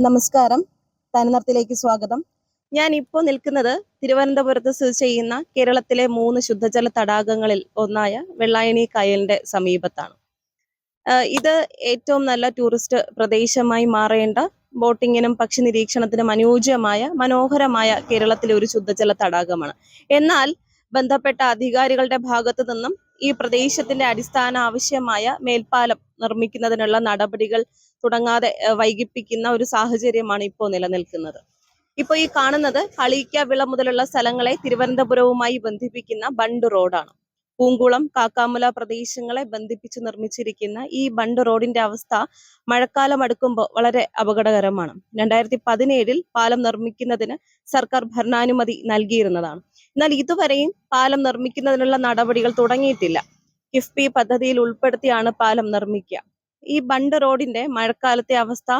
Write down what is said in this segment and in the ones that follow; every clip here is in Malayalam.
നമസ്കാരം. തനിനിർത്തിലേക്ക് സ്വാഗതം. ഞാൻ ഇപ്പോൾ നിൽക്കുന്നത് തിരുവനന്തപുരത്ത് സ്ഥിതി ചെയ്യുന്ന കേരളത്തിലെ മൂന്ന് ശുദ്ധജല തടാകങ്ങളിൽ ഒന്നായ വെള്ളായണി കായലിന്റെ സമീപത്താണ്. ഇത് ഏറ്റവും നല്ല ടൂറിസ്റ്റ് പ്രദേശമായി മാറേണ്ട ബോട്ടിങ്ങിനും പക്ഷി നിരീക്ഷണത്തിനും അനുയോജ്യമായ മനോഹരമായ കേരളത്തിലെ ഒരു ശുദ്ധജല തടാകമാണ്. എന്നാൽ ബന്ധപ്പെട്ട അധികാരികളുടെ ഭാഗത്തു നിന്നും ഈ പ്രദേശത്തിന്റെ അടിസ്ഥാന ആവശ്യമായ മേൽപ്പാലം നിർമ്മിക്കുന്നതിനുള്ള നടപടികൾ തുടങ്ങാതെ വൈകിപ്പിക്കുന്ന ഒരു സാഹചര്യമാണ് ഇപ്പോൾ നിലനിൽക്കുന്നത്. ഇപ്പോൾ ഈ കാണുന്നത് കളിക്ക വിള മുതലുള്ള സ്ഥലങ്ങളെ തിരുവനന്തപുരവുമായി ബന്ധിപ്പിക്കുന്ന ബണ്ട് റോഡാണ്. പൂങ്കുളം കാക്കാമുല പ്രദേശങ്ങളെ ബന്ധിപ്പിച്ച് നിർമ്മിച്ചിരിക്കുന്ന ഈ ബണ്ട് റോഡിന്റെ അവസ്ഥ മഴക്കാലം അടുക്കുമ്പോൾ വളരെ അപകടകരമാണ്. രണ്ടായിരത്തി പതിനേഴിൽ പാലം നിർമ്മിക്കുന്നതിന് സർക്കാർ ഭരണാനുമതി നൽകിയിരുന്നതാണ്. എന്നാൽ ഇതുവരെയും പാലം നിർമ്മിക്കുന്നതിനുള്ള നടപടികൾ തുടങ്ങിയിട്ടില്ല. കിഫ്ബി പദ്ധതിയിൽ ഉൾപ്പെടുത്തിയാണ് പാലം നിർമ്മിക്കുക. ഈ ബണ്ട് റോഡിന്റെ മഴക്കാലത്തെ അവസ്ഥ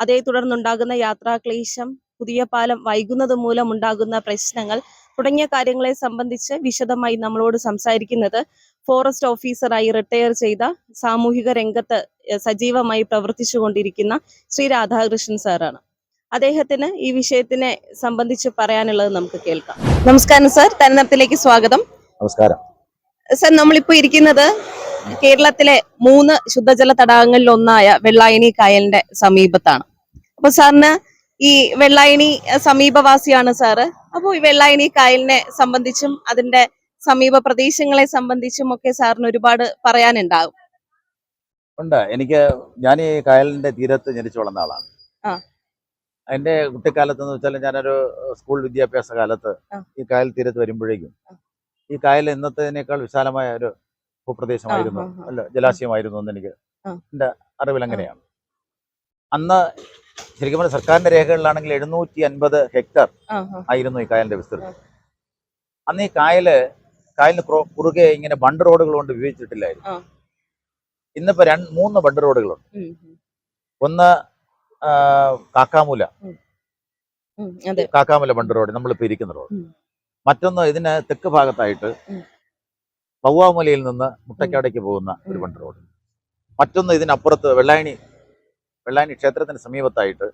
അതേ തുടർന്നുണ്ടാകുന്ന യാത്രാക്ലേശം പുതിയ പാലം വൈകുന്നത് മൂലം ഉണ്ടാകുന്ന പ്രശ്നങ്ങൾ തുടങ്ങിയ കാര്യങ്ങളെ സംബന്ധിച്ച് വിശദമായി നമ്മളോട് സംസാരിക്കുന്നത് ഫോറസ്റ്റ് ഓഫീസറായി റിട്ടയർ ചെയ്ത സാമൂഹിക രംഗത്ത് സജീവമായി പ്രവർത്തിച്ചുകൊണ്ടിരിക്കുന്ന ശ്രീ രാധാകൃഷ്ണൻ സാറാണ്. അദ്ദേഹത്തിന് ഈ വിഷയത്തിനെ സംബന്ധിച്ച് പറയാനുള്ളത് നമുക്ക് കേൾക്കാം. നമസ്കാരം സാർ തന്നത്തിലേക്ക് സ്വാഗതം. നമസ്കാരം. സാർ നമ്മളിപ്പോ ഇരിക്കുന്നത് കേരളത്തിലെ മൂന്ന് ശുദ്ധജല തടാകങ്ങളിൽ ഒന്നായ വെള്ളായണി കായലിന്റെ സമീപത്താണ്. അപ്പൊ സാറിന് ഈ വെള്ളായണി സമീപവാസിയാണ് സാറ്. അപ്പോൾ ഈ വെള്ളായണി കായലിനെ സംബന്ധിച്ചും അതിന്റെ സമീപ പ്രദേശങ്ങളെ സംബന്ധിച്ചും ഒക്കെ സാറിന് ഒരുപാട് പറയാനുണ്ടാകും ഉണ്ട്. എനിക്ക് ഞാൻ ഈ കായലിന്റെ തീരത്ത് ജനിച്ചു വളർന്ന ആളാണ്. ആ. എന്റെ കുട്ടിക്കാലത്ത് എന്ന് വെച്ചാൽ ഞാനൊരു സ്കൂൾ വിദ്യാഭ്യാസ കാലത്ത് ഈ കായൽ തീരത്ത് വരുമ്പോഴേക്കും ഈ കായൽ ഇന്നത്തേനേക്കാൾ വിശാലമായ ഒരു ഭൂപ്രദേശമായിരുന്നു. അല്ല ജലാശയമായിരുന്നു എന്ന് എനിക്ക് എന്റെ എന്റെ അറിവിൽ അങ്ങനെയാണ്. അന്ന് ശരിക്കും പറഞ്ഞാൽ സർക്കാരിന്റെ രേഖകളിലാണെങ്കിൽ എഴുന്നൂറ്റി അൻപത് ഹെക്ടർ ആയിരുന്നു ഈ കായലിന്റെ വിസ്തൃതി. അന്ന് ഈ കായൽ കായലിന് കുറു- കുറുകെ ഇങ്ങനെ ബണ്ട് റോഡുകൾ കൊണ്ട് വിഭജിച്ചിട്ടില്ലായിരുന്നു. ഇന്നിപ്പോ രണ്ട് മൂന്ന് ബണ്ട് റോഡുകളുണ്ട്. ഒന്ന് കാക്കാമൂല. കാക്കാമൂല ബണ്ട് റോഡ് നമ്മളിപ്പോ ഇരിക്കുന്ന റോഡ്. മറ്റൊന്ന് ഇതിന് തെക്ക് ഭാഗത്തായിട്ട്. പൗവാമൂലയിൽ നിന്ന് മുട്ടക്കാടേക്ക് പോകുന്ന ഒരു ഉം. Bund road. മറ്റൊന്ന് ഇതിനപ്പുറത്ത് വെള്ളായണി വെള്ളായണി ക്ഷേത്രത്തിന് സമീപത്തായിട്ട്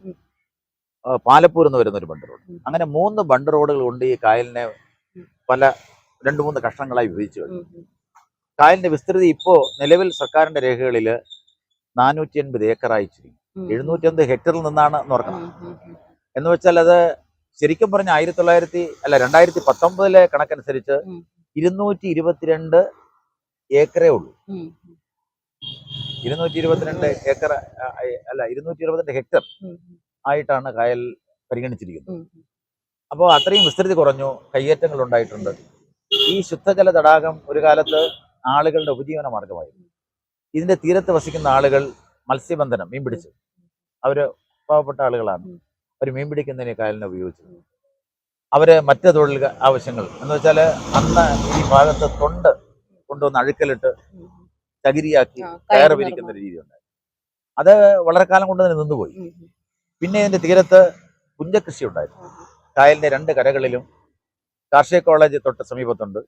പാലപ്പൂർ എന്ന് വരുന്ന ഒരു ബണ്ട് റോഡ്. അങ്ങനെ മൂന്ന് ബണ്ട് റോഡുകൾ കൊണ്ട് ഈ കായലിനെ പല രണ്ട് മൂന്ന് കഷ്ണങ്ങളായി വിഭജിച്ചു കഴിഞ്ഞു. കായലിന്റെ വിസ്തൃതി ഇപ്പോ നിലവിൽ സർക്കാരിന്റെ രേഖകളിൽ നാനൂറ്റി എൺപത് ഏക്കറായി ചുരുങ്ങി എഴുന്നൂറ്റി അൻപത് ഹെക്ടറിൽ നിന്നാണ് ഓർക്കണം. എന്ന് വെച്ചാൽ അത് ശരിക്കും പറഞ്ഞ ആയിരത്തി തൊള്ളായിരത്തി അല്ല രണ്ടായിരത്തി പത്തൊമ്പതിലെ കണക്കനുസരിച്ച്. ഇരുന്നൂറ്റി ഇരുപത്തിരണ്ട് ഏക്കറേ ഉള്ളൂ. ഇരുന്നൂറ്റി ഇരുപത്തിരണ്ട് ഏക്കർ അല്ല ഇരുന്നൂറ്റി ഇരുപത്തിരണ്ട് ഹെക്ടർ ആയിട്ടാണ് കായൽ പരിഗണിച്ചിരിക്കുന്നത്. അപ്പോൾ അത്രയും വിസ്തൃതി കുറഞ്ഞു കയ്യേറ്റങ്ങൾ ഉണ്ടായിട്ടുണ്ട്. ഈ ശുദ്ധജല തടാകം ഒരു കാലത്ത് ആളുകളുടെ ഉപജീവന മാർഗമായിരുന്നു. ഇതിന്റെ തീരത്ത് വസിക്കുന്ന ആളുകൾ മത്സ്യബന്ധനം മീൻ പിടിച്ചു. അവർ പാവപ്പെട്ട ആളുകളാണ്. അവർ മീൻ പിടിക്കുന്നതിന് കായലിനെ ഉപയോഗിച്ചു അവർ മറ്റ് തൊഴിൽ ആവശ്യങ്ങൾ. എന്ന് വെച്ചാൽ അന്ന് ഈ ഭാഗത്ത് തൊണ്ട് കൊണ്ടുവന്ന് അഴുക്കലിട്ട് ചകിരിയാക്കി കയറ് വിരിക്കുന്ന ഒരു രീതി ഉണ്ടായി അത് വളരെ കാലം കൊണ്ട് തന്നെ നിന്നുപോയി. പിന്നെ ഇതിന്റെ തീരത്ത് പുഞ്ചകൃഷി ഉണ്ടായിരുന്നു. കായലിന്റെ രണ്ട് കരകളിലും കാർഷിക കോളേജ് തൊട്ട് സമീപത്തുണ്ട്.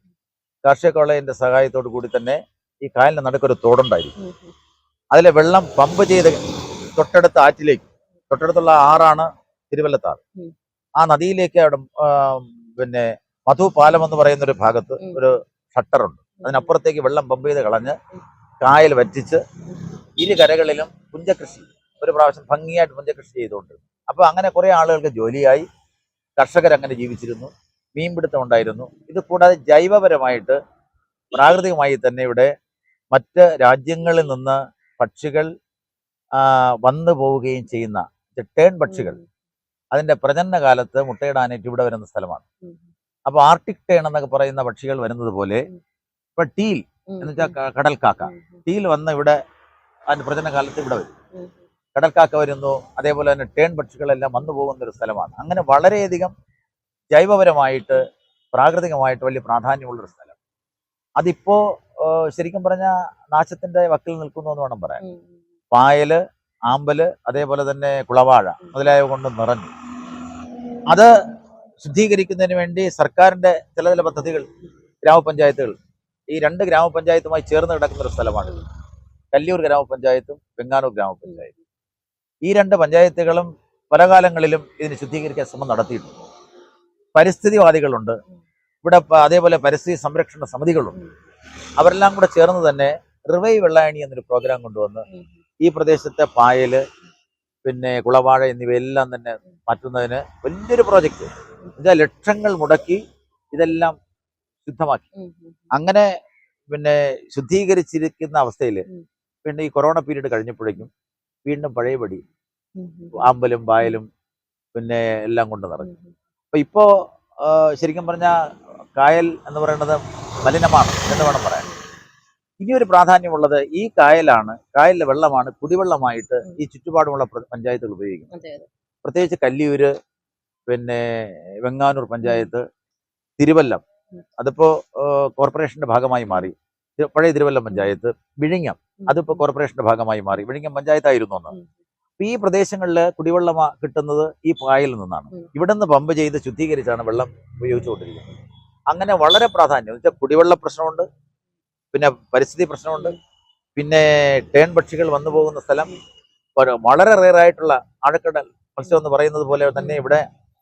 കാർഷിക കോളേജിന്റെ സഹായത്തോടു കൂടി തന്നെ ഈ കായലിന്റെ നടുക്കൊരു തോടുണ്ടായിരുന്നു അതിലെ വെള്ളം പമ്പ് ചെയ്ത് തൊട്ടടുത്ത ആറ്റിലേക്ക് തൊട്ടടുത്തുള്ള ആറാണ് തിരുവല്ലത്താർ ഉം. ആ നദിയിലേക്ക് അവിടെ പിന്നെ മധു പാലം എന്ന് പറയുന്ന ഒരു ഭാഗത്ത്. ഒരു ഷട്ടറുണ്ട് അതിനപ്പുറത്തേക്ക് വെള്ളം പമ്പ് ചെയ്ത് കളഞ്ഞ് കായൽ വറ്റിച്ച് ഇരു കരകളിലും പുഞ്ചകൃഷി ഒരു പ്രാവശ്യം ഭംഗിയായിട്ട് പുഞ്ചകൃഷി ചെയ്തുകൊണ്ട് അപ്പോൾ അങ്ങനെ കുറേ ആളുകൾക്ക് ജോലിയായി. കർഷകർ അങ്ങനെ ജീവിച്ചിരുന്നു. മീൻപിടുത്തം ഉണ്ടായിരുന്നു. ഇത് കൂടാതെ ജൈവപരമായിട്ട് പ്രാകൃതികമായി തന്നെ ഇവിടെ മറ്റ് രാജ്യങ്ങളിൽ നിന്ന് പക്ഷികൾ വന്നു പോവുകയും ചെയ്യുന്ന ടേൺ പക്ഷികൾ അതിന്റെ പ്രജനന കാലത്ത് മുട്ടയിടാനായിട്ട് ഇവിടെ വരുന്ന സ്ഥലമാണ്. അപ്പോൾ ആർട്ടിക് ടേൺ എന്നൊക്കെ പറയുന്ന പക്ഷികൾ വരുന്നത് പോലെ ഇപ്പൊ ടീൽ എന്ന് വെച്ചാൽ കടൽക്കാക്ക. ടീൽ വന്ന് ഇവിടെ അതിന്റെ പ്രജനന കാലത്ത് ഇവിടെ വരും. കടൽക്കാക്ക വരുന്നു അതേപോലെ തന്നെ ടേൺ പക്ഷികളെല്ലാം വന്നു പോകുന്ന ഒരു സ്ഥലമാണ്. അങ്ങനെ വളരെയധികം ജൈവപരമായിട്ട് പ്രാകൃതികമായിട്ട് വലിയ പ്രാധാന്യമുള്ളൊരു സ്ഥലം. അതിപ്പോ ശരിക്കും പറഞ്ഞ നാശത്തിന്റെ വക്കിൽ നിൽക്കുന്നു എന്ന് വേണം പറയാൻ. പായൽ ആമ്പൽ അതേപോലെ തന്നെ കുളവാഴ മുതലായവ കൊണ്ട് നിറഞ്ഞു. അത് ശുദ്ധീകരിക്കുന്നതിന് വേണ്ടി സർക്കാരിന്റെ ചില ചില പദ്ധതികൾ ഗ്രാമപഞ്ചായത്തുകൾ ഈ രണ്ട് ഗ്രാമപഞ്ചായത്തുമായി ചേർന്ന് കിടക്കുന്ന ഒരു സ്ഥലമാണ് കല്ലിയൂർ ഗ്രാമപഞ്ചായത്തും വെങ്ങാനൂർ ഗ്രാമപഞ്ചായത്തും. ഈ രണ്ട് പഞ്ചായത്തുകളും പല കാലങ്ങളിലും ഇതിന് ശുദ്ധീകരിക്കാൻ ശ്രമം നടത്തിയിട്ടുണ്ട്. പരിസ്ഥിതിവാദികളുണ്ട്. ഇവിടെ അതേപോലെ പരിസ്ഥിതി സംരക്ഷണ സമിതികളുണ്ട്. അവരെല്ലാം കൂടെ ചേർന്ന് തന്നെ റിവൈ വെള്ളായണി എന്നൊരു പ്രോഗ്രാം കൊണ്ടുവന്ന് ഈ പ്രദേശത്തെ പായൽ പിന്നെ കുളവാഴ എന്നിവയെല്ലാം തന്നെ മാറ്റുന്നതിന് വലിയൊരു പ്രോജക്റ്റ് എന്നുവെച്ചാൽ ലക്ഷങ്ങൾ മുടക്കി ഇതെല്ലാം ശുദ്ധമാക്കി. അങ്ങനെ പിന്നെ ശുദ്ധീകരിച്ചിരിക്കുന്ന അവസ്ഥയിൽ പിന്നെ ഈ കൊറോണ പീരീഡ് കഴിഞ്ഞപ്പോഴേക്കും വീണ്ടും പഴയപടി ആമ്പലും പായലും പിന്നെ എല്ലാം കൊണ്ട് നിറഞ്ഞു അപ്പൊ ഇപ്പോ ശരിക്കും പറഞ്ഞാൽ കായൽ എന്ന് പറയുന്നത് മലിനമാണ് എന്ന് വേണം പറയാൻ? ഇനി ഒരു പ്രാധാന്യമുള്ളത് ഈ കായലാണ്. കായലിലെ വെള്ളമാണ് കുടിവെള്ളമായിട്ട് ഈ ചുറ്റുപാടുമുള്ള പഞ്ചായത്തുകൾ ഉപയോഗിക്കുന്നത്. പ്രത്യേകിച്ച് കല്ലിയൂര് പിന്നെ വെങ്ങാനൂർ പഞ്ചായത്ത് തിരുവല്ലം. അതിപ്പോ കോർപ്പറേഷന്റെ ഭാഗമായി മാറി. പഴയ തിരുവല്ലം പഞ്ചായത്ത് വിഴിഞ്ഞം. അതിപ്പോ കോർപ്പറേഷന്റെ ഭാഗമായി മാറി. വിഴിഞ്ഞം പഞ്ചായത്തായിരുന്നു ഒന്ന്. ഈ പ്രദേശങ്ങളിൽ കുടിവെള്ളം കിട്ടുന്നത് ഈ പായലിൽ നിന്നാണ്. ഇവിടെ നിന്ന് പമ്പ് ചെയ്ത് ശുദ്ധീകരിച്ചാണ് വെള്ളം ഉപയോഗിച്ചുകൊണ്ടിരിക്കുന്നത്. അങ്ങനെ വളരെ പ്രാധാന്യം. എന്ന് വെച്ചാൽ കുടിവെള്ള പ്രശ്നമുണ്ട്. പിന്നെ പരിസ്ഥിതി പ്രശ്നമുണ്ട്. പിന്നെ ടേൺ പക്ഷികൾ വന്നു പോകുന്ന സ്ഥലം വളരെ റെയർ ആയിട്ടുള്ള ആഴക്കടൽ മത്സ്യം എന്ന് പറയുന്നത് പോലെ തന്നെ ഇവിടെ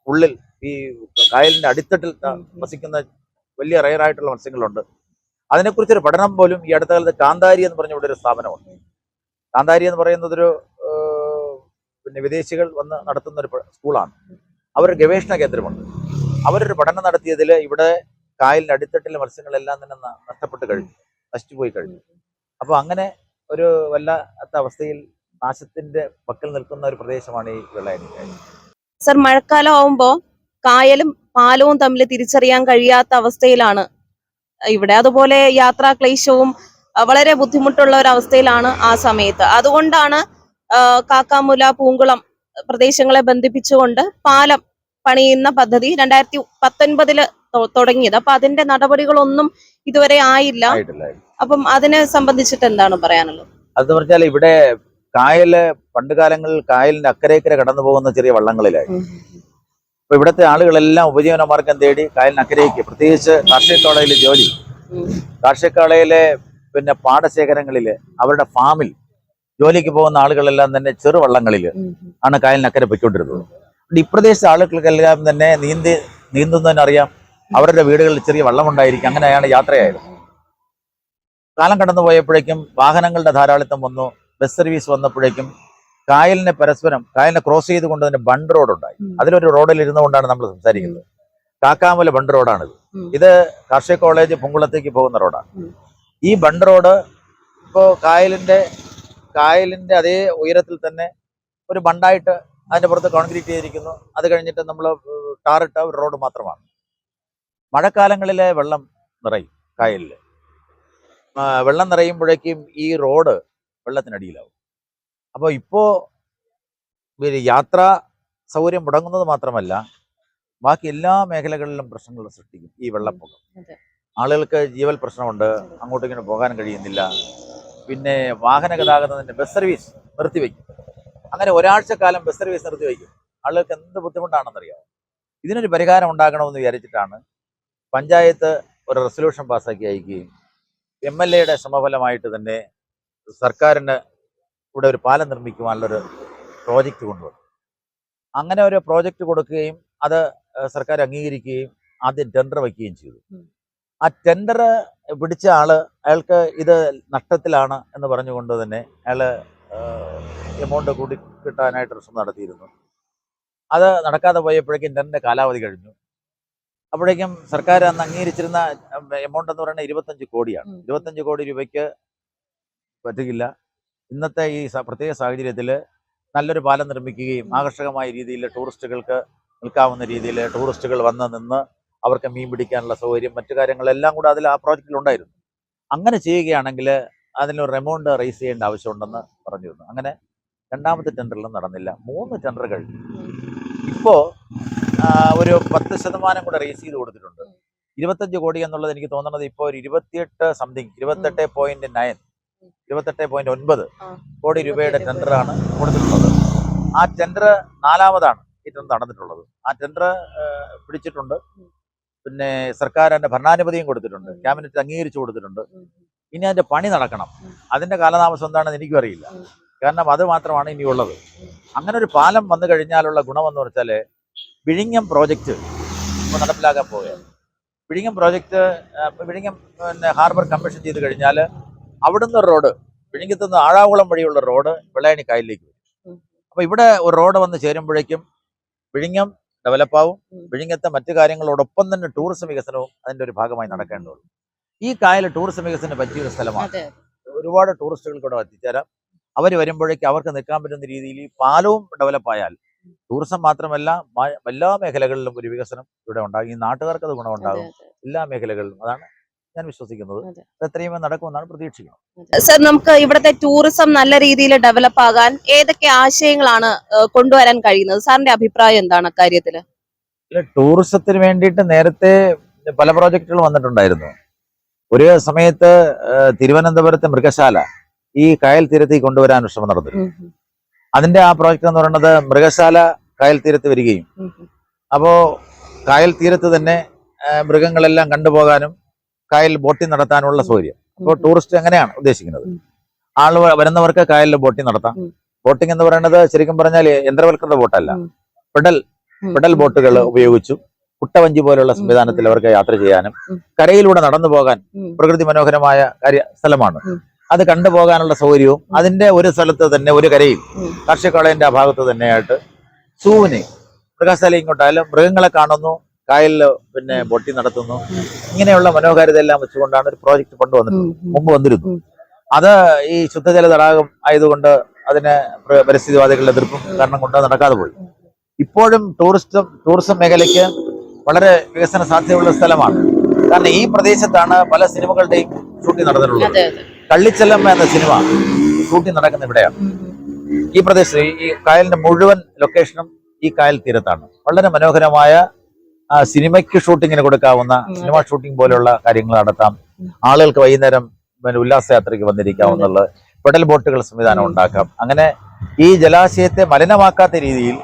ഉള്ളിൽ ഈ കായലിന്റെ അടിത്തട്ടിൽ വസിക്കുന്ന വലിയ റെയർ ആയിട്ടുള്ള മത്സ്യങ്ങളുണ്ട്. അതിനെക്കുറിച്ചൊരു പഠനം പോലും ഈ അടുത്ത കാലത്ത് കാന്താരി എന്ന് പറഞ്ഞ ഇവിടെ ഒരു സ്ഥാപനമുണ്ട്. കാന്താരി എന്ന് പറയുന്നതൊരു പിന്നെ വിദേശികൾ വന്ന് നടത്തുന്ന ഒരു സ്കൂളാണ്. അവരൊരു ഗവേഷണ കേന്ദ്രമുണ്ട്. അവരൊരു പഠനം നടത്തിയതിൽ ഇവിടെ കായലിന്റെ അടിത്തട്ടിലെ മത്സ്യങ്ങളെല്ലാം തന്നെ നഷ്ടപ്പെട്ട് കഴിഞ്ഞു. നശിച്ചുപോയി കഴിഞ്ഞു. അപ്പോൾ അങ്ങനെ ഒരു വല്ലാത്ത അവസ്ഥയിൽ നാശത്തിന്റെ പക്കൽ നിൽക്കുന്ന ഒരു പ്രദേശമാണ് ഈ വെള്ളായണി. സർ മഴക്കാലം ആവുമ്പോ കായലും പാലവും തമ്മിൽ തിരിച്ചറിയാൻ കഴിയാത്ത അവസ്ഥയിലാണ് ഇവിടെ. അതുപോലെ യാത്രാ ക്ലേശവും വളരെ ബുദ്ധിമുട്ടുള്ള ഒരു അവസ്ഥയിലാണ് ആ സമയത്ത്. അതുകൊണ്ടാണ് കാക്കാമുല പൂങ്കുളം പ്രദേശങ്ങളെ ബന്ധിപ്പിച്ചുകൊണ്ട് പാലം പണിയുന്ന പദ്ധതി രണ്ടായിരത്തി പത്തൊൻപതിൽ തുടങ്ങിയത്. അപ്പൊ അതിന്റെ നടപടികളൊന്നും ഇതുവരെ ആയില്ല. അപ്പം അതിനെ സംബന്ധിച്ചിട്ട് എന്താണ് പറയാനുള്ളത്? അത് പറഞ്ഞാൽ ഇവിടെ കായൽ പണ്ട് കാലങ്ങളിൽ കായലിന്റെ അക്കരേക്കര കടന്നു പോകുന്ന ചെറിയ വള്ളങ്ങളിലായി. അപ്പൊ ഇവിടുത്തെ ആളുകളെല്ലാം ഉപജീവന മാർഗം തേടി കായലിന് അക്കരയ്ക്ക് പ്രത്യേകിച്ച് കാർഷിക കോളേജിൽ ജോലി. കാർഷിക കോളേജിലെ പിന്നെ പാടശേഖരങ്ങളിൽ അവരുടെ ഫാമിൽ ജോലിക്ക് പോകുന്ന ആളുകളെല്ലാം തന്നെ ചെറുവള്ളങ്ങളിൽ ആണ് കായലിനക്കരെ പൊയ്ക്കൊണ്ടിരുന്നത്. അതുകൊണ്ട് ഇപ്രദേശത്തെ ആളുകൾക്കെല്ലാം തന്നെ നീന്തി നീന്തുന്നതിനറിയാം. അവരുടെ വീടുകളിൽ ചെറിയ വള്ളമുണ്ടായിരിക്കും. അങ്ങനെയാണ് യാത്രയായത്. കാലം കടന്നു പോയപ്പോഴേക്കും വാഹനങ്ങളുടെ ധാരാളിത്തം വന്നു. ബസ് സർവീസ് വന്നപ്പോഴേക്കും കായലിനെ പരസ്പരം കായലിനെ ക്രോസ് ചെയ്തുകൊണ്ട് തന്നെ ബണ്ട് റോഡ് ഉണ്ടായി. അതിലൊരു റോഡിൽ ഇരുന്നുകൊണ്ടാണ് നമ്മൾ സംസാരിക്കുന്നത്. കാക്കാമല ബണ്ട് റോഡാണിത് ഇത്. കാർഷിക കോളേജ് പൊങ്കുളത്തേക്ക് പോകുന്ന റോഡാണ്. ഈ ബണ്ട് റോഡ് ഇപ്പോൾ കായലിന്റെ കായലിന്റെ അതേ ഉയരത്തിൽ തന്നെ ഒരു ബണ്ടായിട്ട് അതിന്റെ പുറത്ത് കോൺക്രീറ്റ് ചെയ്തിരിക്കുന്നു. അത് കഴിഞ്ഞിട്ട് നമ്മൾ ടാറിട്ട ഒരു റോഡ് മാത്രമാണ്. മഴക്കാലങ്ങളിലെ വെള്ളം നിറയും കായലിൽ. വെള്ളം നിറയുമ്പോഴേക്കും ഈ റോഡ് വെള്ളത്തിനടിയിലാവും. അപ്പോൾ ഇപ്പോൾ യാത്രാ സൗകര്യം മുടങ്ങുന്നത് മാത്രമല്ല ബാക്കി എല്ലാ മേഖലകളിലും പ്രശ്നങ്ങൾ സൃഷ്ടിക്കും ഈ വെള്ളപ്പൊക്കം. ആളുകൾക്ക് ജീവൽ പ്രശ്നമുണ്ട് അങ്ങോട്ടും ഇങ്ങോട്ട് പോകാൻ കഴിയുന്നില്ല. പിന്നെ വാഹന ഗതാഗതത്തിന്റെ ബസ് സർവീസ് നിർത്തിവെക്കും. അങ്ങനെ ഒരാഴ്ച കാലം ബസ് സർവീസ് നിർത്തിവെക്കും. ആളുകൾക്ക് എന്ത് ബുദ്ധിമുട്ടാണെന്നറിയാമോ ഇതിനൊരു പരിഹാരം ഉണ്ടാക്കണമെന്ന് വിചാരിച്ചിട്ടാണ് പഞ്ചായത്ത് ഒരു റെസൊല്യൂഷൻ പാസ്സാക്കി അയക്കുകയും എം എൽ എയുടെ ശ്രമഫലമായിട്ട് തന്നെ സർക്കാരിന് ഇവിടെ ഒരു പാലം നിർമ്മിക്കുവാനുള്ളൊരു പ്രോജക്റ്റ് കൊണ്ടുവന്നു. അങ്ങനെ ഒരു പ്രോജക്റ്റ് കൊടുക്കുകയും അത് സർക്കാർ അംഗീകരിക്കുകയും ആദ്യം ടെൻഡർ വയ്ക്കുകയും ചെയ്തു. ആ ടെൻഡർ പിടിച്ച ആൾ അയാൾക്ക് ഇത് നഷ്ടത്തിലാണ് എന്ന് പറഞ്ഞുകൊണ്ട് തന്നെ അയാൾ എമൗണ്ട് കൂടി കിട്ടാനായിട്ട് ശ്രമം നടത്തിയിരുന്നു. അത് നടക്കാതെ പോയപ്പോഴേക്കും ടെൻഡറിന്റെ കാലാവധി കഴിഞ്ഞു. അപ്പോഴേക്കും സർക്കാർ അന്ന് അംഗീകരിച്ചിരുന്ന എമൗണ്ട് എന്ന് പറയുന്നത് ഇരുപത്തഞ്ച് കോടിയാണ്. ഇരുപത്തഞ്ച് കോടി രൂപയ്ക്ക് പറ്റുകയില്ല ഇന്നത്തെ ഈ പ്രത്യേക സാഹചര്യത്തിൽ നല്ലൊരു പാലം നിർമ്മിക്കുകയും ആകർഷകമായ രീതിയിൽ ടൂറിസ്റ്റുകൾക്ക് നിൽക്കാവുന്ന രീതിയിൽ ടൂറിസ്റ്റുകൾ വന്ന് നിന്ന് അവർക്ക് മീൻ പിടിക്കാനുള്ള സൗകര്യം മറ്റു കാര്യങ്ങളെല്ലാം കൂടെ അതിൽ ആ പ്രോജക്റ്റിൽ ഉണ്ടായിരുന്നു. അങ്ങനെ ചെയ്യുകയാണെങ്കിൽ അതിനൊരു എമൗണ്ട് റേസ് ചെയ്യേണ്ട ആവശ്യമുണ്ടെന്ന് പറഞ്ഞിരുന്നു. അങ്ങനെ രണ്ടാമത്തെ ടെൻഡറിലും നടന്നില്ല. മൂന്ന് ടെൻഡറുകൾ. ഇപ്പോൾ ഒരു പത്ത് ശതമാനം കൂടെ റേസ് ചെയ്ത് കൊടുത്തിട്ടുണ്ട്. ഇരുപത്തഞ്ച് കോടി എന്നുള്ളത് എനിക്ക് തോന്നുന്നത് ഇപ്പോൾ ഒരു ഇരുപത്തിയെട്ട് സംതിങ് ഇരുപത്തെട്ട് പോയിന്റ് നയൻ ഇരുപത്തെട്ട് പോയിന്റ് ഒൻപത് കോടി രൂപയുടെ ടെൻഡർ ടെൻഡറാണ് കൊടുത്തിട്ടുള്ളത്. ആ ടെൻഡർ നാലാമതാണ് ഇത് നടന്നിട്ടുള്ളത്. ആ ടെൻഡർ പിടിച്ചിട്ടുണ്ട്. പിന്നെ സർക്കാർ അതിന്റെ ഭരണാനുമതിയും കൊടുത്തിട്ടുണ്ട്. ക്യാബിനറ്റ് അംഗീകരിച്ചു കൊടുത്തിട്ടുണ്ട്. ഇനി അതിന്റെ പണി നടക്കണം. അതിന്റെ കാലതാമസം എന്താണെന്ന് എനിക്കും അറിയില്ല. കാരണം അത് മാത്രമാണ് ഇനിയുള്ളത്. അങ്ങനെ ഒരു പാലം വന്നു കഴിഞ്ഞാലുള്ള ഗുണമെന്ന് വെച്ചാൽ വിഴിഞ്ഞം പ്രോജക്റ്റ് ഇപ്പോൾ നടപ്പിലാക്കാൻ പോവുകയാണ്. വിഴിഞ്ഞം പ്രോജക്റ്റ് വിഴിഞ്ഞം പിന്നെ ഹാർബർ കമ്മീഷൻ ചെയ്ത് കഴിഞ്ഞാൽ അവിടുന്ന് റോഡ് വിഴിഞ്ഞത്ത് നിന്ന് ആഴാകുളം വഴിയുള്ള റോഡ് വെള്ളായണി കായലിലേക്ക് വരും. അപ്പോൾ ഇവിടെ ഒരു റോഡ് വന്ന് ചേരുമ്പോഴേക്കും വിഴിഞ്ഞം ഡെവലപ്പാവും. വിഴിഞ്ഞത്തെ മറ്റു കാര്യങ്ങളോടൊപ്പം തന്നെ ടൂറിസം വികസനവും അതിന്റെ ഒരു ഭാഗമായി നടക്കേണ്ടതുള്ളൂ. ഈ കായൽ ടൂറിസം വികസനത്തിന് പറ്റിയൊരു സ്ഥലമാണ്. ഒരുപാട് ടൂറിസ്റ്റുകൾക്ക് ഇവിടെ എത്തിച്ചേരാം. അവർ വരുമ്പോഴേക്കും അവർക്ക് നിൽക്കാൻ പറ്റുന്ന രീതിയിൽ ഈ പാലവും ഡെവലപ്പ് ആയാൽ ടൂറിസം മാത്രമല്ല എല്ലാ മേഖലകളിലും ഒരു വികസനം ഇവിടെ ഉണ്ടാകും. ഈ നാട്ടുകാർക്ക് അത് ഗുണമുണ്ടാകും. എല്ലാ മേഖലകളിലും. അതാണ് ഞാൻ വിശ്വസിക്കുന്നത്. എത്രയും നടക്കുമെന്നാണ് പ്രതീക്ഷിക്കുന്നത്. സർ നമുക്ക് ഇവിടുത്തെ ടൂറിസം നല്ല രീതിയിൽ ഡെവലപ്പ് ആകാൻ ഏതൊക്കെ ആശയങ്ങളാണ് കൊണ്ടുവരാൻ കഴിയുന്നത്? സാറിന്റെ അഭിപ്രായം എന്താണ് അക്കാര്യത്തിൽ? ടൂറിസത്തിന് വേണ്ടിയിട്ട് നേരത്തെ പല പ്രോജക്റ്റുകൾ വന്നിട്ടുണ്ടായിരുന്നു. ഒരു സമയത്ത് തിരുവനന്തപുരത്തെ മൃഗശാല ഈ കായൽ തീരത്തേക്ക് കൊണ്ടുവരാൻ ശ്രമം നടന്നു അതിന്റെ ആ പ്രോജക്റ്റ് എന്ന് പറയുന്നത് മൃഗശാല കായൽ തീരത്ത് വരികയും. അപ്പോ കായൽ തീരത്ത് തന്നെ മൃഗങ്ങളെല്ലാം കണ്ടുപോകാനും കായൽ ബോട്ടിംഗ് നടത്താനുള്ള സൗകര്യം. അപ്പോൾ ടൂറിസ്റ്റ് എങ്ങനെയാണ് ഉദ്ദേശിക്കുന്നത്. ആൾ വരുന്നവർക്ക് കായലിൽ ബോട്ടിംഗ് നടത്താം. ബോട്ടിംഗ് എന്ന് പറയുന്നത് ശരിക്കും പറഞ്ഞാൽ യന്ത്രവൽകൃത ബോട്ടല്ല. പെടൽ പെഡൽ പെഡൽ ബോട്ടുകൾ ഉപയോഗിച്ചു കുട്ടവഞ്ചി പോലുള്ള സംവിധാനത്തിൽ അവർക്ക് യാത്ര ചെയ്യാനും കരയിലൂടെ നടന്നു പോകാൻ പ്രകൃതി മനോഹരമായ കാര്യ സ്ഥലമാണ്. അത് കണ്ടുപോകാനുള്ള സൗകര്യവും അതിന്റെ ഒരു സ്ഥലത്ത് തന്നെ ഒരു കരയിൽ കാർഷിക കോളേജിന്റെ ആ ഭാഗത്ത് തന്നെയായിട്ട് സൂവിന് മൃഗസ്ഥലം ഇങ്ങോട്ടായാലും മൃഗങ്ങളെ കാണുന്നു കായലിൽ പിന്നെ ബോട്ടി നടത്തുന്നു. ഇങ്ങനെയുള്ള മനോഹാരിത എല്ലാം വെച്ചുകൊണ്ടാണ് ഒരു പ്രോജക്റ്റ് കൊണ്ടുവന്നിട്ടുള്ളത് മുമ്പ് വന്നിരുന്നു. അത് ഈ ശുദ്ധജല തടാകം ആയതുകൊണ്ട് അതിനെ പ്ര- പരിസ്ഥിതിവാദികളുടെ എതിർപ്പും കാരണം കൊണ്ട് നടക്കാതെ പോയി. ഇപ്പോഴും ടൂറിസ്റ്റ് ടൂറിസം മേഖലയ്ക്ക് വളരെ വികസന സാധ്യതയുള്ള സ്ഥലമാണ്. കാരണം ഈ പ്രദേശത്താണ് പല സിനിമകളുടെയും ഷൂട്ടിംഗ് നടന്നിട്ടുള്ളത്. കള്ളിച്ചെല്ലമ്മ എന്ന സിനിമ ഷൂട്ടിംഗ് നടക്കുന്ന ഇവിടെയാണ്. ഈ പ്രദേശത്ത് ഈ- കായലിന്റെ മുഴുവൻ ലൊക്കേഷനും ഈ കായൽ തീരത്താണ്. വളരെ മനോഹരമായ സിനിമയ്ക്ക് ഷൂട്ടിങ്ങിന് കൊടുക്കാവുന്ന സിനിമ ഷൂട്ടിംഗ് പോലെയുള്ള കാര്യങ്ങൾ നടത്താം. ആളുകൾക്ക് വൈകുന്നേരം പിന്നെ ഉല്ലാസയാത്രയ്ക്ക് വന്നിരിക്കാവുന്നുള്ള പെഡൽ ബോട്ടുകൾ സംവിധാനം ഉണ്ടാക്കാം. അങ്ങനെ ഈ ജലാശയത്തെ മലിനമാക്കാത്ത രീതിയിൽ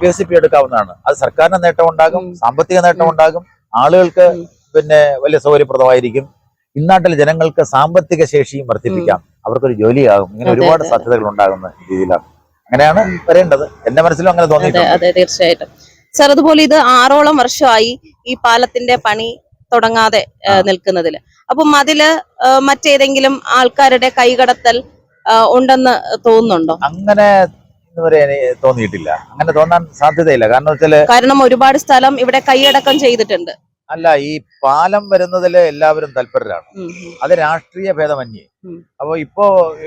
വികസിപ്പിച്ചെടുക്കാവുന്നതാണ് അത് സർക്കാരിന് നേട്ടമുണ്ടാകും സാമ്പത്തിക നേട്ടമുണ്ടാകും. ആളുകൾക്ക് പിന്നെ വലിയ സൗകര്യപ്രദമായിരിക്കും. ഇന്നാട്ടിലെ ജനങ്ങൾക്ക് സാമ്പത്തിക ശേഷിയും വർദ്ധിപ്പിക്കാം. അവർക്കൊരു ജോലിയാകും. ഇങ്ങനെ ഒരുപാട് സാധ്യതകൾ ഉണ്ടാകുന്ന രീതിയിലാണ്. അങ്ങനെയാണ് വരേണ്ടത്. എന്റെ മനസ്സിലും അങ്ങനെ തോന്നിയിട്ടുണ്ട്. അതെ തീർച്ചയായിട്ടും. സർ അതുപോലെ ഇത് ആറോളം വർഷമായി ഈ പാലത്തിന്റെ പണി തുടങ്ങാതെ നിൽക്കുന്നതിൽ നിൽക്കുന്നതിൽ. അപ്പം അതിൽ മറ്റേതെങ്കിലും ആൾക്കാരുടെ കൈകടത്തൽ ഉണ്ടെന്ന് തോന്നുന്നുണ്ടോ? അങ്ങനെ ഇന്നുവരെ തോന്നിയിട്ടില്ല. അങ്ങനെ തോന്നാൻ സാധ്യതയില്ല. കാരണം വെച്ചാൽ കാരണം ഒരുപാട് സ്ഥലം ഇവിടെ കൈയടക്കം ചെയ്തിട്ടുണ്ട്. അല്ല ഈ പാലം വരുന്നതിൽ എല്ലാവരും തൽപരരാണ്. അത് രാഷ്ട്രീയ ഭേദമന്യേ. അപ്പോൾ ഇപ്പോ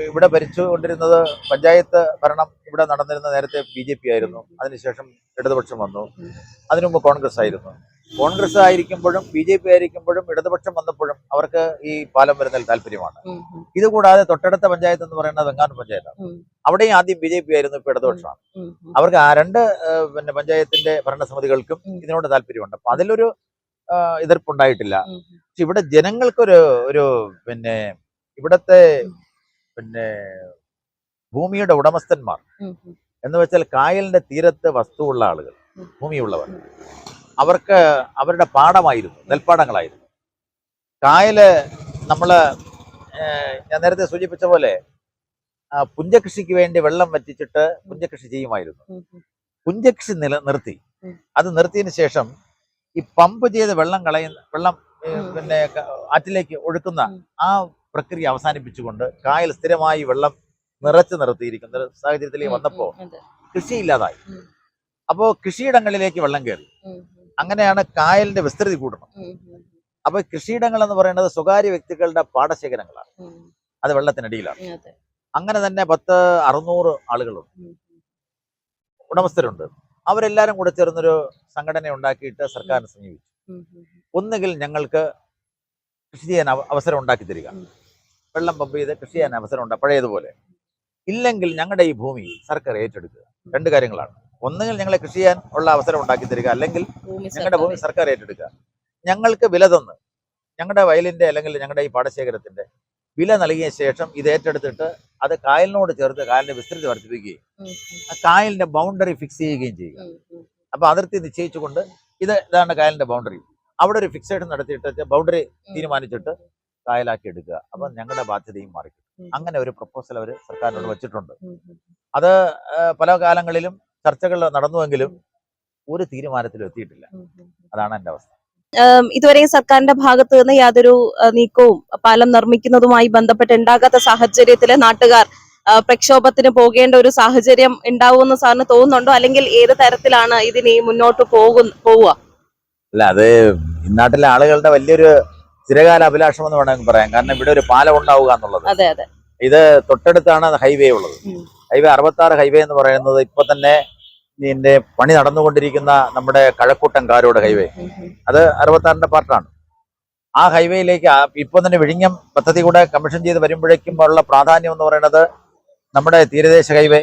ഇവിടെ ഭരിച്ചുകൊണ്ടിരുന്നത് പഞ്ചായത്ത് ഭരണം ഇവിടെ നടന്നിരുന്ന നേരത്തെ ബി ജെ പി ആയിരുന്നു. അതിനുശേഷം ഇടതുപക്ഷം വന്നു. അതിനുമുമ്പ് അതിനു മുമ്പ് കോൺഗ്രസ് ആയിരുന്നു. കോൺഗ്രസ് ആയിരിക്കുമ്പോഴും ബി ജെ പി ആയിരിക്കുമ്പോഴും ഇടതുപക്ഷം വന്നപ്പോഴും അവർക്ക് ഈ പാലം വരുന്നതിൽ താല്പര്യമാണ് ഇതുകൂടാതെ തൊട്ടടുത്ത പഞ്ചായത്ത് എന്ന് പറയുന്നത് വെങ്ങാനം പഞ്ചായത്താണ്. അവിടെയും ആദ്യം ബി ജെ പി ആയിരുന്നു ഇപ്പൊ ഇടതുപക്ഷമാണ്. അവർക്ക് ആ രണ്ട് പിന്നെ പഞ്ചായത്തിന്റെ ഭരണസമിതികൾക്കും ഇതിനോട് താല്പര്യമുണ്ട് അപ്പൊ അതിലൊരു എതിർപ്പുണ്ടായിട്ടില്ല. പക്ഷെ ഇവിടെ ജനങ്ങൾക്കൊരു ഒരു പിന്നെ ഇവിടത്തെ പിന്നെ ഭൂമിയുടെ ഉടമസ്ഥന്മാർ. എന്ന് വെച്ചാൽ കായലിന്റെ തീരത്ത് വസ്തുവുള്ള ആളുകൾ. ഭൂമിയുള്ളവർ. അവർക്ക് അവരുടെ പാടമായിരുന്നു നെൽപ്പാടങ്ങളായിരുന്നു. കായൽ നമ്മൾ ഞാൻ നേരത്തെ സൂചിപ്പിച്ച പോലെ പുഞ്ചകൃഷിക്ക് വേണ്ടി വെള്ളം വറ്റിച്ചിട്ട് പുഞ്ചകൃഷി ചെയ്യുമായിരുന്നു. പുഞ്ചകൃഷി നില നിർത്തി. അത് നിർത്തിയതിന് ശേഷം ഈ പമ്പ് ചെയ്ത് വെള്ളം കളയുന്ന വെള്ളം. പിന്നെ ആറ്റിലേക്ക് ഒഴുക്കുന്ന ആ പ്രക്രിയ അവസാനിപ്പിച്ചുകൊണ്ട് കായൽ സ്ഥിരമായി വെള്ളം നിറച്ചു നിർത്തിയിരിക്കുന്ന ഒരു സാഹചര്യത്തിലേക്ക് വന്നപ്പോ കൃഷി ഇല്ലാതായി അപ്പോൾ അപ്പോ കൃഷിയിടങ്ങളിലേക്ക് വെള്ളം കയറി. അങ്ങനെയാണ് കായലിന്റെ വിസ്തൃതി കൂടണം. അപ്പോൾ കൃഷിയിടങ്ങൾ എന്ന് പറയുന്നത് സ്വകാര്യ വ്യക്തികളുടെ പാടശേഖരങ്ങളാണ്. അത് വെള്ളത്തിനടിയിലാണ്. അങ്ങനെ തന്നെ പത്ത് അറുന്നൂറ് ആളുകളുണ്ട്. ഉടമസ്ഥരുണ്ട്. അവരെല്ലാരും കൂടെ ചേർന്നൊരു സംഘടന ഉണ്ടാക്കിയിട്ട് സർക്കാരിനെ സമീപിച്ചു. ഒന്നുകിൽ ഞങ്ങൾക്ക് കൃഷി ചെയ്യാൻ അവസരം ഉണ്ടാക്കി തരിക. വെള്ളം പമ്പ് ചെയ്ത് കൃഷി ചെയ്യാൻ അവസരം ഉണ്ടാ പഴയതുപോലെ. ഇല്ലെങ്കിൽ ഞങ്ങളുടെ ഈ ഭൂമി സർക്കാർ ഏറ്റെടുക്കുക. രണ്ട് കാര്യങ്ങളാണ്. ഒന്നുകിൽ ഞങ്ങളെ കൃഷി ചെയ്യാൻ ഉള്ള അവസരം ഉണ്ടാക്കി തരിക. അല്ലെങ്കിൽ ഞങ്ങളുടെ ഭൂമി സർക്കാർ സർക്കാർ ഏറ്റെടുക്കുക. ഞങ്ങൾക്ക് വില തന്ന് ഞങ്ങളുടെ വയലിന്റെ അല്ലെങ്കിൽ ഞങ്ങളുടെ ഈ പാടശേഖരത്തിന്റെ വില നൽകിയ ശേഷം ഇത് ഏറ്റെടുത്തിട്ട് അത് കായലിനോട് ചേർത്ത് കായലിന്റെ വിസ്തൃതി വർദ്ധിപ്പിക്കുകയും കായലിന്റെ ബൗണ്ടറി ഫിക്സ് ചെയ്യുകയും ചെയ്യുക. അപ്പൊ അതിർത്തി നിശ്ചയിച്ചുകൊണ്ട് ഇത് ഇതാണ് കായലിന്റെ ബൗണ്ടറി അവിടെ ഒരു ഫിക്സേഷൻ നടത്തിയിട്ട് ബൗണ്ടറി. തീരുമാനിച്ചിട്ട് കായലാക്കി എടുക്കുക. അപ്പൊ ഞങ്ങളുടെ ബാധ്യതയും മാറി. അങ്ങനെ ഒരു പ്രപ്പോസൽ അവർ സർക്കാരിനോട് വെച്ചിട്ടുണ്ട്. അത് പല കാലങ്ങളിലും ചർച്ചകൾ നടന്നുവെങ്കിലും ഒരു തീരുമാനത്തിലും എത്തിയിട്ടില്ല. അതാണ് എന്റെ അവസ്ഥ. ഉം, ഇതുവരെയും സർക്കാരിന്റെ ഭാഗത്ത് നിന്ന് യാതൊരു നീക്കവും പാലം നിർമ്മിക്കുന്നതുമായി ബന്ധപ്പെട്ട് ഉണ്ടാകാത്ത സാഹചര്യത്തിൽ നാട്ടുകാർ പ്രക്ഷോഭത്തിന് പോകേണ്ട ഒരു സാഹചര്യം ഉണ്ടാവുമെന്ന് സാറിന് തോന്നുന്നുണ്ടോ? അല്ലെങ്കിൽ ഏത് തരത്തിലാണ് ഇതിനി മുന്നോട്ട് പോകുന്ന പോവുക? അല്ല അത് ഈ നാട്ടിലെ ആളുകളുടെ വലിയൊരു സ്ഥിരകാല അഭിലാഷം എന്ന് വേണമെങ്കിൽ പറയാം. കാരണം ഇവിടെ ഒരു പാലം ഉണ്ടാവുക എന്നുള്ളത്. അതെ അതെ. ഇത് തൊട്ടടുത്താണ് ഹൈവേ ഉള്ളത്. ഹൈവേ ഹൈവേ അറുപത്താറ് ഹൈവേ എന്ന് പറയുന്നത് ഇപ്പൊ തന്നെ ഇതിന്റെ പണി നടന്നുകൊണ്ടിരിക്കുന്ന നമ്മുടെ കഴക്കൂട്ടം കാരോട് ഹൈവേ. അത് അറുപത്താറിന്റെ പാർട്ടാണ്. ആ ഹൈവേയിലേക്ക് ഇപ്പം തന്നെ വിഴിഞ്ഞം പദ്ധതി കൂടെ കമ്മീഷൻ ചെയ്ത് വരുമ്പോഴേക്കും ഉള്ള പ്രാധാന്യം എന്ന് പറയുന്നത് നമ്മുടെ തീരദേശ ഹൈവേ.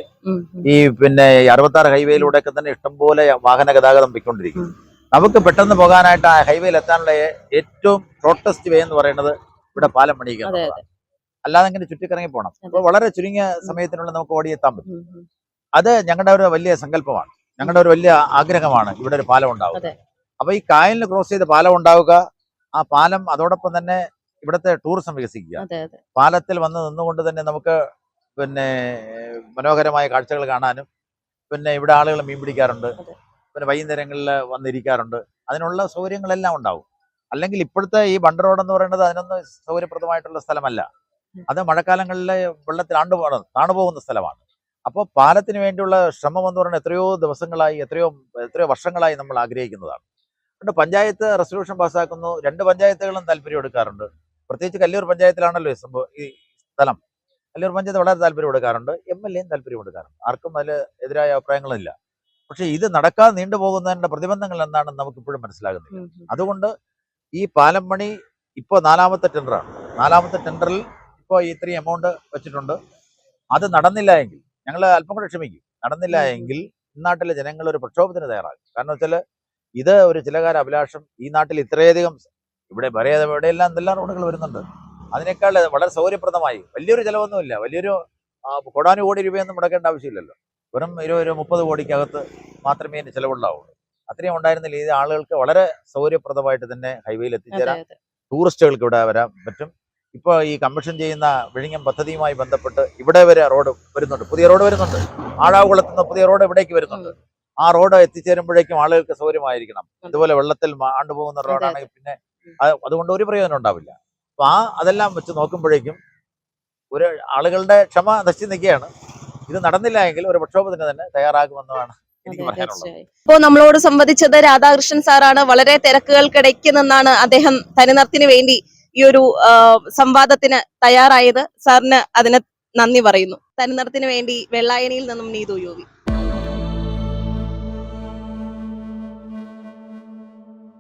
ഈ പിന്നെ അറുപത്താറ് ഹൈവേയിലൂടെയൊക്കെ തന്നെ ഇഷ്ടംപോലെ വാഹന ഗതാഗതം പൊയ്ക്കൊണ്ടിരിക്കും നമുക്ക് പെട്ടെന്ന് പോകാനായിട്ട് ആ ഹൈവേയിൽ എത്താനുള്ള ഏറ്റവും ഷോർട്ടസ്റ്റ് വേ എന്ന് പറയുന്നത് ഇവിടെ പാലം പണിയിക്കുക എന്നുള്ളതാണ്. അല്ലാതെ ഇങ്ങനെ ചുറ്റിക്കറങ്ങി പോകണം അപ്പോൾ വളരെ ചുരുങ്ങിയ സമയത്തിനുള്ള നമുക്ക് ഓടിയെത്താൻ പറ്റും. അത് ഞങ്ങളുടെ ഒരു വലിയ സങ്കല്പമാണ്. ഞങ്ങളുടെ ഒരു വലിയ ആഗ്രഹമാണ് ഇവിടെ ഒരു പാലം ഉണ്ടാവുക. അപ്പൊ ഈ കായലിന് ക്രോസ് ചെയ്ത് പാലം ഉണ്ടാവുക ആ പാലം അതോടൊപ്പം തന്നെ ഇവിടുത്തെ ടൂറിസം വികസിക്കുക. പാലത്തിൽ വന്ന് നിന്നുകൊണ്ട് തന്നെ നമുക്ക് പിന്നെ മനോഹരമായ കാഴ്ചകൾ കാണാനും പിന്നെ ഇവിടെ ആളുകൾ മീൻ പിടിക്കാറുണ്ട്. പിന്നെ വൈകുന്നേരങ്ങളിൽ വന്നിരിക്കാറുണ്ട്. അതിനുള്ള സൗകര്യങ്ങളെല്ലാം ഉണ്ടാവും. അല്ലെങ്കിൽ ഇപ്പോഴത്തെ ഈ ബണ്ട് റോഡ് എന്ന് പറയുന്നത് അതിനൊന്നും സൗകര്യപ്രദമായിട്ടുള്ള സ്ഥലമല്ല. അത് മഴക്കാലങ്ങളിലെ വെള്ളത്തിൽ ആണ്ടുപോകുന്ന സ്ഥലമാണ്. അപ്പോൾ പാലത്തിന് വേണ്ടിയുള്ള ശ്രമം എന്ന് പറയുന്നത് എത്രയോ ദിവസങ്ങളായി എത്രയോ എത്രയോ വർഷങ്ങളായി നമ്മൾ ആഗ്രഹിക്കുന്നതാണ്. അതുകൊണ്ട് പഞ്ചായത്ത് റെസൊല്യൂഷൻ പാസ്സാക്കുന്നു. രണ്ട് പഞ്ചായത്തുകളും താല്പര്യം എടുക്കാറുണ്ട്. പ്രത്യേകിച്ച് കല്ലൂർ പഞ്ചായത്തിലാണല്ലോ ഈ സംഭവം ഈ സ്ഥലം. കല്ലൂർ പഞ്ചായത്ത് വളരെ താല്പര്യം എടുക്കാറുണ്ട്. എം എൽ എയും താല്പര്യം എടുക്കാറുണ്ട്. ആർക്കും അതിൽ എതിരായ അഭിപ്രായങ്ങളില്ല. പക്ഷേ ഇത് നടക്കാതെ നീണ്ടുപോകുന്നതിന്റെ പ്രതിബന്ധങ്ങൾ എന്താണെന്ന് നമുക്ക് ഇപ്പോഴും മനസ്സിലാകുന്നില്ല. അതുകൊണ്ട് ഈ പാലം പണി ഇപ്പോൾ നാലാമത്തെ ടെൻഡറാണ്. നാലാമത്തെ ടെൻഡറിൽ ഇപ്പോൾ ഇത്രയും എമൗണ്ട് വെച്ചിട്ടുണ്ട്. അത് നടന്നില്ല എങ്കിൽ ഞങ്ങൾ അല്പം കൂടെ ക്ഷമിക്കും. നടന്നില്ല. എങ്കിൽ ഇന്നാട്ടിലെ ജനങ്ങൾ ഒരു പ്രക്ഷോഭത്തിന് തയ്യാറാകും. കാരണം വെച്ചാൽ ഇത് ഒരു ചിലകാല അഭിലാഷം. ഈ നാട്ടിൽ ഇത്രയധികം ഇവിടെ പറയാതെ ഇവിടെയെല്ലാം എന്തെല്ലാം റോഡുകൾ വരുന്നുണ്ട്. അതിനേക്കാൾ വളരെ സൗകര്യപ്രദമായി. വലിയൊരു ചിലവൊന്നുമില്ല. വലിയൊരു കോടാനുകോടി രൂപയൊന്നും മുടക്കേണ്ട ആവശ്യമില്ലല്ലോ. വെറും ഇരുപത് ഒരു മുപ്പത് കോടിക്കകത്ത് മാത്രമേ ഇതിന് ചിലവുണ്ടാവുള്ളൂ. അത്രയും ഉണ്ടായിരുന്നില്ല. ഇത് ആളുകൾക്ക് വളരെ സൗകര്യപ്രദമായിട്ട് തന്നെ ഹൈവേയിൽ എത്തിച്ചേരാം ടൂറിസ്റ്റുകൾക്ക് ഇവിടെ വരാൻ പറ്റും. ഇപ്പോൾ ഈ കമ്മീഷൻ ചെയ്യുന്ന വിഴിഞ്ഞം പദ്ധതിയുമായി ബന്ധപ്പെട്ട് ഇവിടെ വരെ റോഡ് വരുന്നുണ്ട്. പുതിയ റോഡ് വരുന്നുണ്ട്. ആഴാകുളത്ത് നിന്ന് പുതിയ റോഡ് ഇവിടേക്ക് വരുന്നുണ്ട്. ആ റോഡ് എത്തിച്ചേരുമ്പോഴേക്കും ആളുകൾക്ക് സൗകര്യമായിരിക്കണം. ഇതുപോലെ വെള്ളത്തിൽ ആണ്ടുപോകുന്ന റോഡാണെങ്കിൽ പിന്നെ അതുകൊണ്ട് ഒരു പ്രയോജനം ഉണ്ടാവില്ല. അപ്പൊ ആ അതെല്ലാം വെച്ച് നോക്കുമ്പോഴേക്കും ഒരു ആളുകളുടെ ക്ഷമ നശിച്ചു നിൽക്കുകയാണ്. ഇത് നടന്നില്ല എങ്കിൽ ഒരു പ്രക്ഷോഭത്തിന് തന്നെ തയ്യാറാകുമെന്നാണ്. ഇപ്പോ നമ്മളോട് സംവദിച്ചത് രാധാകൃഷ്ണൻ സാറാണ്. വളരെ തിരക്കുകൾക്കിടയ്ക്ക് നിന്നാണ് അദ്ദേഹം തനിനർത്തിന് വേണ്ടി ഈ ഒരു സംവാദത്തിന് തയ്യാറായത് സാറിന് അതിന് നന്ദി പറയുന്നു. തനിനിറത്തിന് വേണ്ടി വെള്ളായണിയിൽ നിന്നും നീതു യോവി